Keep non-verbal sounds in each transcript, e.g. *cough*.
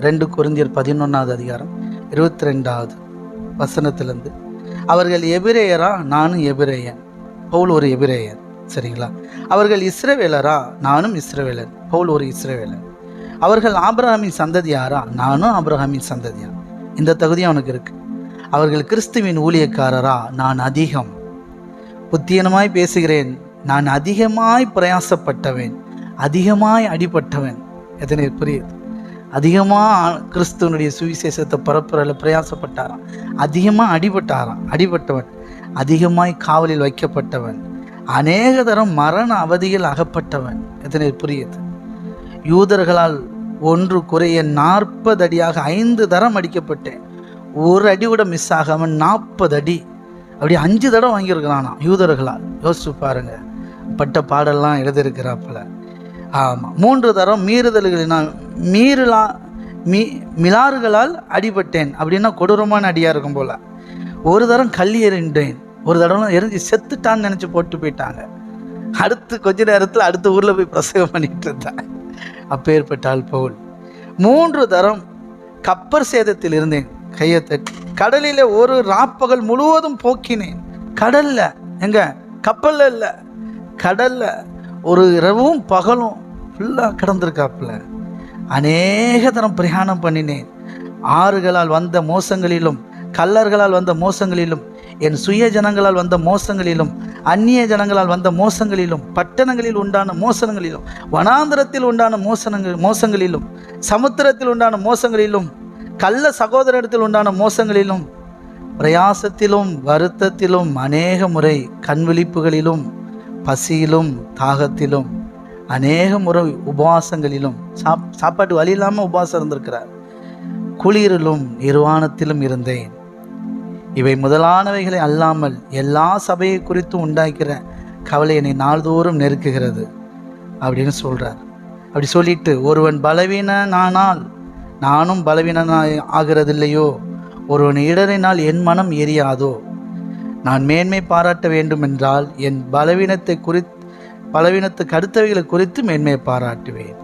ரெண்டு குருந்தியர் பதினொன்றாவது அதிகாரம் இருபத்தி ரெண்டாவது வசனத்திலேருந்து அவர்கள் எபிரேயரா? நானும் எபிரேயன். பவுல் ஒரு எபிரேயன் சரிங்களா? அவர்கள் இஸ்ரவேலரா? நானும் இஸ்ரவேலன். பவுல் ஒரு இஸ்ரவேலன். அவர்கள் ஆபிரகாமின் சந்ததியாரா? நானும் ஆபிரகாமின் சந்ததியார் இந்த தகுதி அவனுக்கு இருக்கு. அவர்கள் கிறிஸ்துவின் ஊழியக்காரரா? நான் அதிகம். புத்தியனமாய் பேசுகிறேன். நான் அதிகமாய் பிரயாசப்பட்டவன். அதிகமாய் அடிபட்டவன். எத்தனை புரியுது? அதிகமாக கிறிஸ்துவனுடைய சுவிசேஷத்தை பரப்புறல பிரயாசப்பட்டாராம். அதிகமாக அடிபட்டாராம். அடிபட்டவன். அதிகமாய் காவலில் வைக்கப்பட்டவன். அநேக தரம் மரண அவதியில் அகப்பட்டவன். எத்தனை புரியுது? யூதர்களால் ஒன்று குறைய நாற்பது அடியாக ஐந்து தரம் அடிக்கப்பட்டேன். ஒரு அடி கூட மிஸ் ஆகாமல் நாற்பது அடி. அப்படி அஞ்சு தடவை வாங்கியிருக்கிறானா யூதர்களால். யோசிச்சு பாருங்க. பட்ட பாடெல்லாம் எழுதியிருக்கிறாப்புல. ஆமாம் மூன்று தரம் மீறுதல்களினால் மீறலா மீ மிலாறுகளால் அடிபட்டேன். அப்படின்னா கொடூரமான அடியாக இருக்கும் போல. ஒரு தரம் கல் எறிண்டேன் ஒரு தடவை எரிஞ்சு செத்துட்டான்னு நினச்சி போட்டு போயிட்டாங்க. அடுத்து கொஞ்ச நேரத்தில் அடுத்த ஊரில் போய் பிரசவம் பண்ணிகிட்டு இருந்தேன் அப்பேற்பட்டால் போல் மூன்று தரம் கப்பர் சேதத்தில் இருந்தேன். கையை தட்டி கடலில் ஒரு ராப்பகல் முழுவதும் போக்கினேன். கடலில் எங்க? கப்பலில் இல்லை. கடலில் ஒரு இரவும் பகலும் ஃபுல்லாக கிடந்திருக்காப்புல. அநேக தரம் பிரயாணம் பண்ணினேன். ஆறுகளால் வந்த மோசங்களிலும் கல்லர்களால் வந்த மோசங்களிலும் என் சுய ஜனங்களால் வந்த மோசங்களிலும் அந்நிய ஜனங்களால் வந்த மோசங்களிலும் பட்டணங்களில் உண்டான மோசங்களிலும் வனாந்திரத்தில் உண்டான மோசனங்கள் மோசங்களிலும் சமுத்திரத்தில் உண்டான மோசங்களிலும் கள்ள சகோதரத்தில் உண்டான மோசங்களிலும் பிரயாசத்திலும் வருத்தத்திலும் அநேக முறை கண்விழிப்புகளிலும் பசியிலும் தாகத்திலும் அநேக முறை உபவாசங்களிலும் சாப் சாப்பாட்டு வழி இல்லாமல் உபவாசம் இருந்திருக்கிறார். குளிரிலும் நிர்வாணத்திலும் இருந்தேன். இவை முதலானவைகளை அல்லாமல் எல்லா சபையை குறித்து உண்டாக்கிற கவலை என்னை நாள்தோறும் நெருக்குகிறது அப்படின்னு சொல்கிறார் அப்படி சொல்லிட்டு ஒருவன் பலவீனனானால் நானும் பலவீனனாய் ஆகிறதில்லையோ? ஒருவன் இடறினால் என் மனம் எரியாதோ? நான் மேன்மை பாராட்ட வேண்டுமென்றால் என் பலவீனத்தை குறித்து பலவீனத்துக்கு அடுத்தவைகளை குறித்து மேன்மை பாராட்டுவேன்.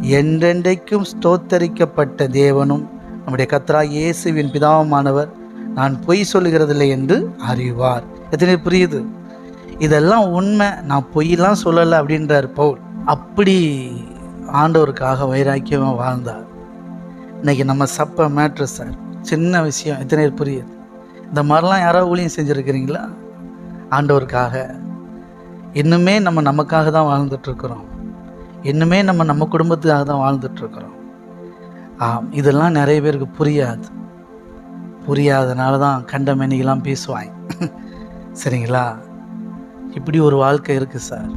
என்றென்றைக்கும் ஸ்தோத்தரிக்கப்பட்ட தேவனும் நம்முடைய கத்ரா இயேசுவின் பிதாவுமானவர் நான் பொய் சொல்லுகிறதில்லை என்று அறிவார். எத்தனை புரியுது? இதெல்லாம் உண்மை. நான் பொய்யெல்லாம் சொல்லலை அப்படின்றார் பவுல். அப்படி ஆண்டவருக்காக வைராக்கியமாக வாழ்ந்தார். இன்னைக்கு நம்ம சப்ப மேட்ரு சார். சின்ன விஷயம். எத்தனை புரியுது? இந்த மாதிரிலாம் யாராவது ஊழியம் செஞ்சுருக்கிறீங்களா? ஆண்டவருக்காக. இன்னுமே நம்ம நமக்காக தான் வாழ்ந்துட்டுருக்குறோம். இன்னுமே நம்ம நம்ம குடும்பத்துக்காக தான் வாழ்ந்துட்டுருக்குறோம். ஆம் இதெல்லாம் நிறைய பேருக்கு புரியாது. புரியாதனால தான் கண்ட பேசுவாய். பேசுவாங்க சரிங்களா? இப்படி ஒரு வாழ்க்கை இருக்குது சார்.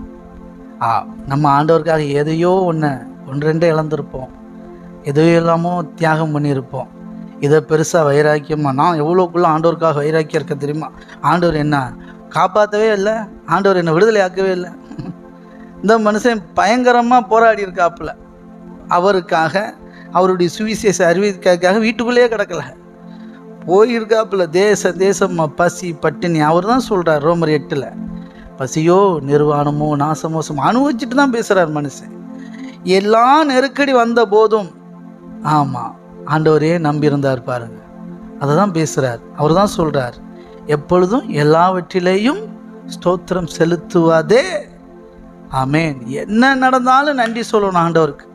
ஆ நம்ம ஆண்டவருக்காக எதையோ ஒன்று ஒன்று ரெண்டே இழந்திருப்போம். எதையோ எல்லாமோ தியாகம் பண்ணியிருப்போம். இதை பெருசாக வைராக்கியமாக நான் எவ்வளோக்குள்ளே ஆண்டவருக்காக வைராக்கியம் இருக்க தெரியுமா? ஆண்டவர் என்ன? காப்பாற்றவே இல்லை. ஆண்டவர் என்னை விடுதலை ஆக்கவே இல்லை. இந்த மனுஷன் பயங்கரமாக போராடி இருக்காப்புல. அவருக்காக அவருடைய சுவிசேஷ அறிவிக்காக வீட்டுக்குள்ளேயே கிடக்கல. போயிருக்காப்புல தேச தேசமாக பசி பட்டினி. அவர் தான் சொல்கிறார் ரோமர் எட்டில். பசியோ நிர்வாணமோ நாசமோசம் அனுபவிச்சுட்டு தான் பேசுகிறார் மனுஷன். எல்லா நெருக்கடி வந்த போதும் ஆமாம் ஆண்டவரே நம்பியிருந்தார் பாருங்க. அதை தான் பேசுகிறார் அவர் தான் சொல்கிறார் எப்பொழுதும் எல்லாவற்றிலேயும் ஸ்தோத்திரம் செலுத்துவதே. ஆமேன். என்ன நடந்தாலும் நன்றி சொல்லணும் ஆண்டவருக்கு.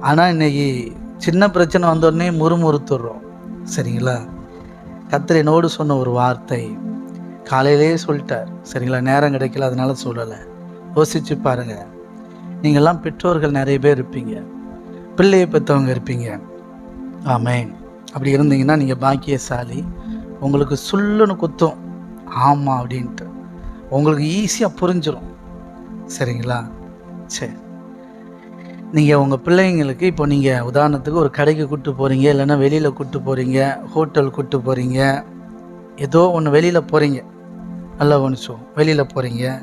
ஆனால் இன்னைக்கு சின்ன பிரச்சனை வந்தோடனே முறுமுறுத்துடுறோம் சரிங்களா? கர்த்தர் என்னோடு சொன்ன ஒரு வார்த்தை காலையிலே சொல்லிட்டார். சரிங்களா? நேரம் கிடைக்கல அதனால சொல்லலை. யோசிச்சு பாருங்கள் நீங்கள்லாம் பெற்றோர்கள் நிறைய பேர் இருப்பீங்க. பிள்ளையை பெற்றவங்க இருப்பீங்க. ஆமேன். அப்படி இருந்தீங்கன்னா நீங்கள் பாக்கியசாலி. உங்களுக்கு சுள்ளுன்னு குத்தும். ஆமாம் அப்படின்ட்டு. உங்களுக்கு ஈஸியாக புரிஞ்சிடும் சரிங்களா? சரி. நீங்கள் உங்கள் பிள்ளைங்களுக்கு இப்போ நீங்கள் உதாரணத்துக்கு ஒரு கடைக்கு கூட்டு போகிறீங்க இல்லைன்னா வெளியில் கூப்பிட்டு போகிறீங்க ஹோட்டல் கூப்பிட்டு போகிறீங்க ஏதோ ஒன்று வெளியில் போகிறீங்க நல்லா ஒன்று வெளியில் போகிறீங்க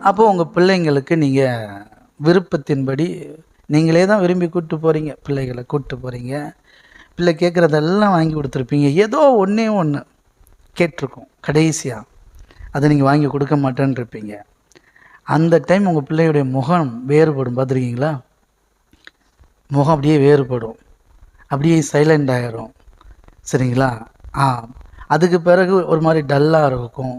அப்போ உங்கள் பிள்ளைங்களுக்கு நீங்கள் விருப்பத்தின்படி நீங்களே தான் விரும்பி கூப்பிட்டு போகிறீங்க பிள்ளைகளை கூப்பிட்டு போகிறீங்க பிள்ளை கேட்குறதெல்லாம் வாங்கி கொடுத்துருப்பீங்க. ஏதோ ஒன்றே ஒன்று கேட்டிருக்கோம். கடைசியாக அதை நீங்கள் வாங்கி கொடுக்க மாட்டேன்னு இருப்பீங்க அந்த டைம் உங்கள் பிள்ளையுடைய முகம் வேறுபடும். பார்த்துருக்கீங்களா? முகம் அப்படியே வேறுபடும். அப்படியே சைலண்ட் ஆகிரும் சரிங்களா? ஆ அதுக்கு பிறகு ஒரு மாதிரி டல்லாக இருக்கும்.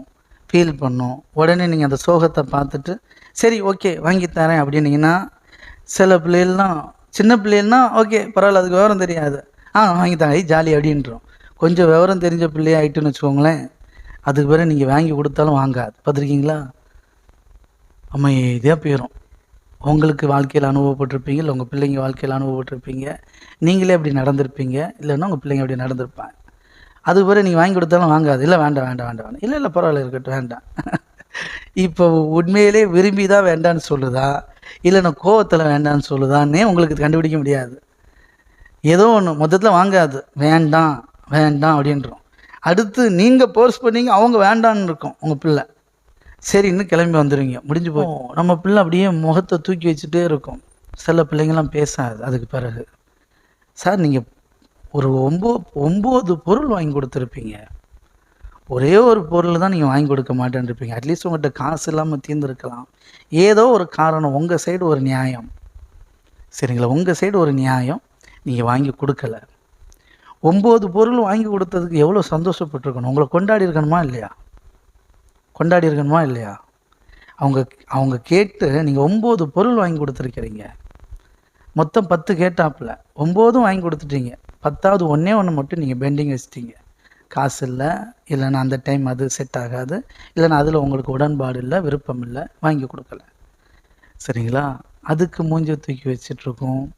ஃபீல் பண்ணும். உடனே நீங்கள் அந்த சோகத்தை பார்த்துட்டு சரி ஓகே வாங்கி தரேன் அப்படின்னீங்கன்னா சில பிள்ளைகள்லாம் சின்ன பிள்ளைகள்னா ஓகே பரவாயில்ல அதுக்கு விவரம் தெரியாது. ஆ வாங்கித்தாங்க. ஐ ஜாலி அப்படின்றோம். கொஞ்சம் விவரம் தெரிஞ்ச பிள்ளையே ஆகிட்டுன்னு வச்சுக்கோங்களேன். அதுக்கு பிறகு நீங்கள் வாங்கி கொடுத்தாலும் வாங்காது. பார்த்துருக்கீங்களா? அம்மா இதே போயிடும் உங்களுக்கு வாழ்க்கையில் அனுபவப்பட்டிருப்பீங்க இல்லை உங்கள் பிள்ளைங்க வாழ்க்கையில் அனுபவப்பட்டிருப்பீங்க. நீங்களே அப்படி நடந்திருப்பீங்க. இல்லைன்னா உங்கள் பிள்ளைங்க அப்படி நடந்திருப்பாங்க. அதுக்கு பிறகு நீங்கள் வாங்கி கொடுத்தாலும் வாங்காது. இல்லை வேண்டாம் வேண்டாம் வேண்டாம் வேண்டாம். இல்லை இல்லை பரவாயில்ல இருக்கட்டும் வேண்டாம். *laughs* இப்போ உண்மையிலே விரும்பி தான் வேண்டான்னு சொல்லுதா? இல்லை நான் கோவத்தில் வேண்டான்னு சொல்லுதான்னே உங்களுக்கு கண்டுபிடிக்க முடியாது. ஏதோ ஒன்று மொத்தத்தில் வாங்காது. வேண்டாம் வேண்டாம் அப்படின்றோம். அடுத்து நீங்கள் போர்ஸ் பண்ணீங்க அவங்க வேண்டான்னு இருக்கும் உங்கள் பிள்ளை. சரின்னு கிளம்பி வந்துடுவீங்க முடிஞ்சு போய் நம்ம பிள்ளை அப்படியே முகத்தை தூக்கி வச்சுட்டே இருக்கும். சில பிள்ளைங்களாம் பேசாது அதுக்கு பிறகு. சார் நீங்கள் ஒரு ஒம்போ ஒம்பது பொருள் வாங்கி கொடுத்துருப்பீங்க. ஒரே ஒரு பொருள் தான் நீங்கள் வாங்கி கொடுக்க மாட்டேன்ருப்பீங்க. அட்லீஸ்ட் உங்கள்கிட்ட காசு இல்லாமல் தீர்ந்துருக்கலாம். ஏதோ ஒரு காரணம் உங்கள் சைடு ஒரு நியாயம். சரிங்களா? உங்கள் சைடு ஒரு நியாயம். நீங்கள் வாங்கி கொடுக்கல. ஒம்பது பொருள் வாங்கி கொடுத்ததுக்கு எவ்வளோ சந்தோஷப்பட்டிருக்கணும்? உங்களை கொண்டாடி இருக்கணுமா இல்லையா? கொண்டாடி இருக்கணுமா இல்லையா? அவங்க அவங்க கேட்டு நீங்கள் ஒம்பது பொருள் வாங்கி கொடுத்துருக்கிறீங்க. மொத்தம் பத்து கேட்டாப்புல. ஒம்போதும் வாங்கி கொடுத்துட்டீங்க. பத்தாவது ஒன்றே ஒன்று மட்டும் நீங்கள் பெண்டிங் வச்சிட்டீங்க. காசு இல்லை இல்லைன்னா அந்த டைம் அது செட் ஆகாது. இல்லைன்னா அதில் உங்களுக்கு உடன்பாடு இல்லை விருப்பம் இல்லை வாங்கி கொடுக்கல. சரிங்களா? அதுக்கு மூஞ்ச தூக்கி வச்சிட்ருக்கோம்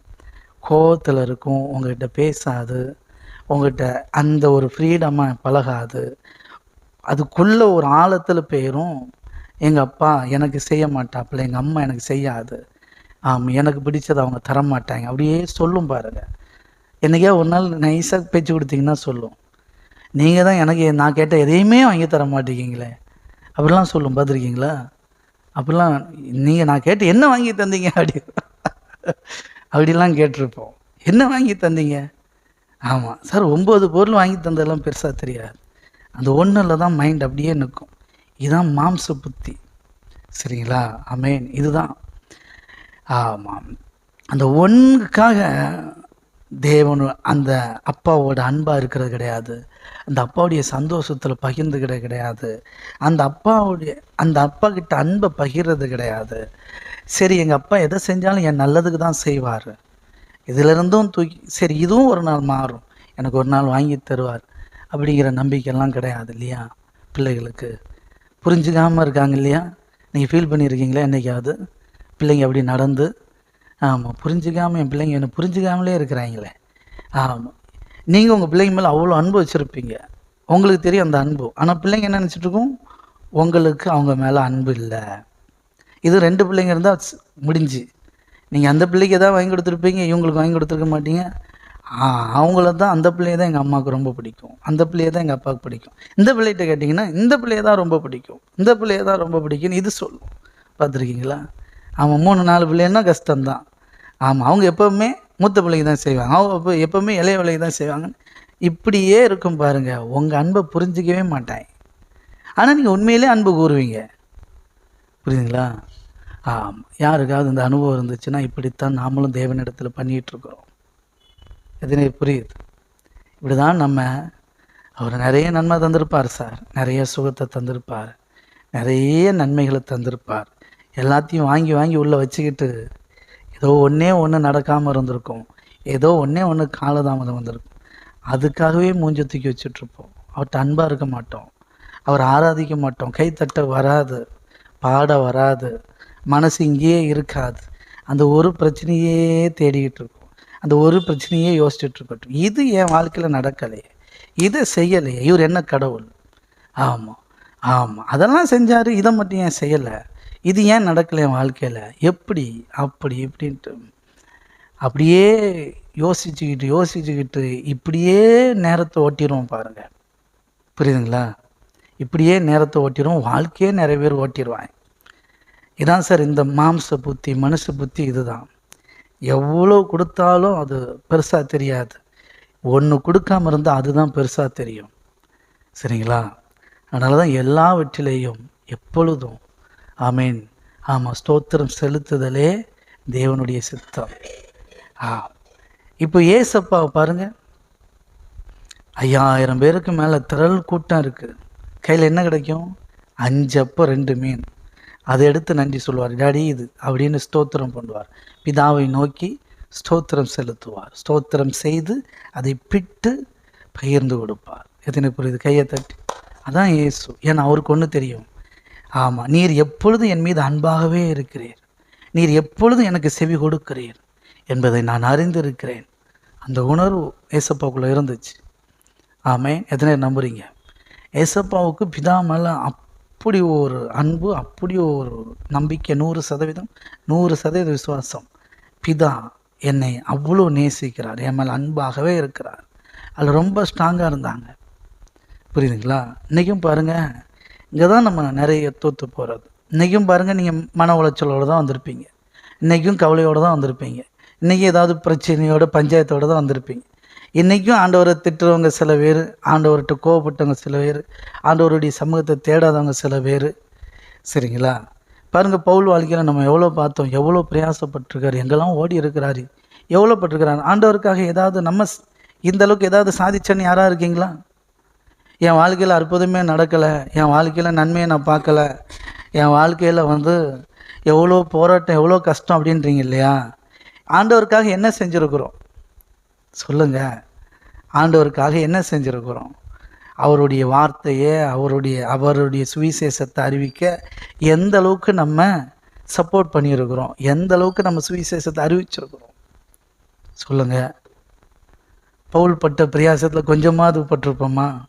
கோபத்தில் இருக்கும் உங்கள்கிட்ட பேசாது. உங்கள்கிட்ட அந்த ஒரு ஃப்ரீடமாக பழகாது. அதுக்குள்ள ஒரு ஆழத்தில் போயிரும். எங்கள் அப்பா எனக்கு செய்ய மாட்டாப்புல எங்கள் அம்மா எனக்கு செய்யாது. ஆம் எனக்கு பிடிச்சதை அவங்க தர மாட்டாங்க அப்படியே சொல்லும் பாருங்க. என்னைக்கே ஒரு நாள் நைஸாக பேச்சு கொடுத்தீங்கன்னா சொல்லும். நீங்கள் தான் எனக்கு நான் கேட்ட எதையுமே வாங்கி தர மாட்டேங்கிங்களே அப்படிலாம் சொல்லும் பார்த்துருக்கீங்களா? அப்படிலாம் நீங்கள் நான் கேட்டு என்ன வாங்கி தந்தீங்க? அப்படி அப்படிலாம் கேட்டிருப்போம். என்ன வாங்கி தந்தீங்க? ஆமாம் சார் ஒம்பது பொருள் வாங்கி தந்ததெல்லாம் பெருசாக தெரியாது. அந்த ஒன்றில் தான் மைண்ட் அப்படியே நிற்கும். இதுதான் மாம்ச புத்தி. சரிங்களா? அமேன் இதுதான். ஆமாம் அந்த ஒன்றுக்காக தேவன் அந்த அப்பாவோட அன்பாக இருக்கிறது கிடையாது. அந்த அப்பாவுடைய சந்தோஷத்தில் பகிர்ந்துக்கிட கிடையாது. அந்த அப்பாவுடைய அந்த அப்பா கிட்ட அன்பை பகிர்றது கிடையாது. சரி எங்கள் அப்பா எதை செஞ்சாலும் என் நல்லதுக்கு தான் செய்வார். இதிலிருந்தும் தூக்கி சரி இதுவும் ஒரு நாள் மாறும். எனக்கு ஒரு நாள் வாங்கி தருவார் அப்படிங்கிற நம்பிக்கையெல்லாம் கிடையாது இல்லையா பிள்ளைகளுக்கு? புரிஞ்சுக்காமல் இருக்காங்க இல்லையா? நீங்கள் ஃபீல் பண்ணியிருக்கீங்களா என்றைக்காவது பிள்ளைங்க அப்படி நடந்து ஆமாம் புரிஞ்சுக்காமல் என் பிள்ளைங்க என்ன புரிஞ்சுக்காமலே இருக்கிறாங்களே. ஆமாம் நீங்கள் உங்கள் பிள்ளைங்க மேலே அவ்வளோ அன்பு வச்சுருப்பீங்க. உங்களுக்கு தெரியும் அந்த அன்பு. ஆனால் பிள்ளைங்க என்ன நினச்சிட்டு இருக்கும்? உங்களுக்கு அவங்க மேலே அன்பு இல்லை. இது ரெண்டு பிள்ளைங்க இருந்தால் முடிஞ்சு. நீங்கள் அந்த பிள்ளைக்கு எதாவது வாங்கி கொடுத்துருப்பீங்க இவங்களுக்கு வாங்கி கொடுத்துருக்க மாட்டீங்க. அவங்கள தான் அந்த பிள்ளைய தான் எங்கள் அம்மாவுக்கு ரொம்ப பிடிக்கும். அந்த பிள்ளைய தான் எங்கள் அப்பாவுக்கு பிடிக்கும். இந்த பிள்ளைகிட்ட கேட்டிங்கன்னா இந்த பிள்ளைய தான் ரொம்ப பிடிக்கும். இந்த பிள்ளைய தான் ரொம்ப பிடிக்கும்னு இது சொல்லும். பார்த்துருக்கீங்களா? ஆமாம் மூணு நாலு பிள்ளைன்னா கஷ்டம்தான். ஆமாம் அவங்க எப்போவுமே மூத்த பிள்ளைக்கு தான் செய்வாங்க. அவங்க எப்போ எப்போவுமே இளைய பிள்ளைக்கு தான் செய்வாங்க. இப்படியே இருக்கும் பாருங்கள் உங்கள் அன்பை புரிஞ்சிக்கவே மாட்டாங்க ஆனால் நீங்கள் உண்மையிலே அன்பு கூறுவீங்க. புரியுதுங்களா? யாருக்காவது இந்த அனுபவம் இருந்துச்சுன்னா இப்படித்தான் நாமளும் தேவனிடத்தில் பண்ணிகிட்டு இருக்கிறோம் எதுனே புரியுது? இப்படி தான் நம்ம அவர் நிறைய நன்மை தந்திருப்பார் சார். நிறைய சுகத்தை தந்திருப்பார். நிறைய நன்மைகளை தந்திருப்பார். எல்லாத்தையும் வாங்கி வாங்கி உள்ளே வச்சுக்கிட்டு ஏதோ ஒன்றே ஒன்று நடக்காமல் இருந்திருக்கும். ஏதோ ஒன்றே ஒன்று காலதாமதம் வந்திருக்கும். அதுக்காகவே மூஞ்ச தூக்கி வச்சுட்ருப்போம். அவர்கிட்ட அன்பாக இருக்க மாட்டோம். அவர் ஆராதிக்க மாட்டோம். கைத்தட்ட வராது. பாட வராது. மனசு இங்கேயே இருக்காது. அந்த ஒரு பிரச்சனையே தேடிக்கிட்டு இருக்கும். அந்த ஒரு பிரச்சனையே யோசிச்சுட்டு இருக்கட்டும். இது என் வாழ்க்கையில் நடக்கலையே. இதை செய்யலையே. இவர் என்ன கடவுள்? ஆமாம் ஆமாம் அதெல்லாம் செஞ்சார். இதை மட்டும் ஏன் செய்யலை? இது ஏன் நடக்கலை என் வாழ்க்கையில்? எப்படி? அப்படி இப்படின்ட்டு. அப்படியே யோசிச்சுக்கிட்டு யோசிச்சுக்கிட்டு இப்படியே நேரத்தை ஓட்டிடுவோம் பாருங்கள் புரியுதுங்களா? இப்படியே நேரத்தை ஓட்டிடுவோம் வாழ்க்கையே நிறைய பேர் ஓட்டிடுவாங்க இதான் சார் இந்த மாம்ச புத்தி மனுஷ புத்தி இதுதான். எவ்வளோ கொடுத்தாலும் அது பெருசாக தெரியாது. ஒன்று கொடுக்காம இருந்தால் அதுதான் பெருசாக தெரியும். சரிங்களா? அதனால தான் எல்லாவற்றிலேயும் எப்பொழுதும் ஆமீன். ஆமாம் ஸ்தோத்திரம் செலுத்துதலே தேவனுடைய சித்தம். ஆ இப்போ ஏசப்பாவை பாருங்கள் ஐயாயிரம் பேருக்கு மேலே திரள் கூட்டம் இருக்குது கையில் என்ன கிடைக்கும்? அஞ்சு அப்போ ரெண்டு மீன். அதை எடுத்து நன்றி சொல்லுவார் டாடி இது அப்படின்னு ஸ்தோத்திரம் பண்ணுவார். பிதாவை நோக்கி ஸ்தோத்திரம் செலுத்துவார். ஸ்தோத்திரம் செய்து அதை பிட்டு பகிர்ந்து கொடுப்பார். எத்தனை புரியுது கையை தட்டி. அதான் இயேசு. ஏன்னா அவருக்கு ஒன்று தெரியும். ஆமாம் நீர் எப்பொழுதும் என் மீது அன்பாகவே இருக்கிறீர். நீர் எப்பொழுதும் எனக்கு செவி கொடுக்கிறீர் என்பதை நான் அறிந்திருக்கிறேன். அந்த உணர்வு ஏசப்பாவுக்குள்ளே இருந்துச்சு. ஆமே எத்தனை நம்புறீங்க? ஏசப்பாவுக்கு பிதா மேலே அப்படி ஒரு அன்பு அப்படி ஒரு நம்பிக்கை நூறு சதவீதம் நூறு சதவீத விசுவாசம். பிதா என்னை அவ்வளோ நேசிக்கிறார் என் மேலே அன்பாகவே இருக்கிறார். அதில் ரொம்ப ஸ்ட்ராங்காக இருந்தாங்க. புரியுதுங்களா? இன்றைக்கும் பாருங்கள் இங்கே தான் நம்ம நிறைய தோற்று போகிறது இன்றைக்கும் பாருங்கள் நீங்கள் மன உளைச்சலோடு தான் வந்திருப்பீங்க. இன்றைக்கும் கவலையோடு தான் வந்திருப்பீங்க. இன்றைக்கி ஏதாவது பிரச்சனையோட பஞ்சாயத்தோடு தான் வந்திருப்பீங்க. இன்றைக்கும் ஆண்டவரை திட்டுறவங்க சில பேர் ஆண்டவர்கிட்ட கோவப்பட்டவங்க சில பேர் ஆண்டவருடைய சமூகத்தை தேடாதவங்க சில பேர். சரிங்களா? பாருங்கள் பவுல் வாழ்க்கையில் நம்ம எவ்வளோ பார்த்தோம் எவ்வளோ பிரயாசப்பட்டிருக்காரு எங்கெல்லாம் ஓடி இருக்கிறாரு எவ்வளோ பட்டிருக்கிறாரு ஆண்டவருக்காக ஏதாவது நம்ம இந்த அளவுக்கு ஏதாவது சாதிச்சேன்னு யாராக இருக்கீங்களா? என் வாழ்க்கையில் அற்புதமே நடக்கலை என் வாழ்க்கையில் நன்மையை நான் பார்க்கல என் வாழ்க்கையில் வந்து எவ்வளோ போராட்டம் எவ்வளோ கஷ்டம் அப்படின்றீங்க இல்லையா? ஆண்டவருக்காக என்ன செஞ்சுருக்குறோம்? சொல்லுங்க. ஆண்டவருக்காக என்ன செஞ்சுருக்குறோம்? அவருடைய வார்த்தையை அவருடைய அவருடைய சுவிசேஷத்தை அறிவிக்க எந்த அளவுக்கு நம்ம சப்போர்ட் பண்ணியிருக்கிறோம்? எந்த அளவுக்கு நம்ம சுவிசேஷத்தை அறிவிச்சிருக்கிறோம்? சொல்லுங்க. பவுல் பட்ட பிரயாசத்தில் கொஞ்சமாவது பட்டிருப்போமா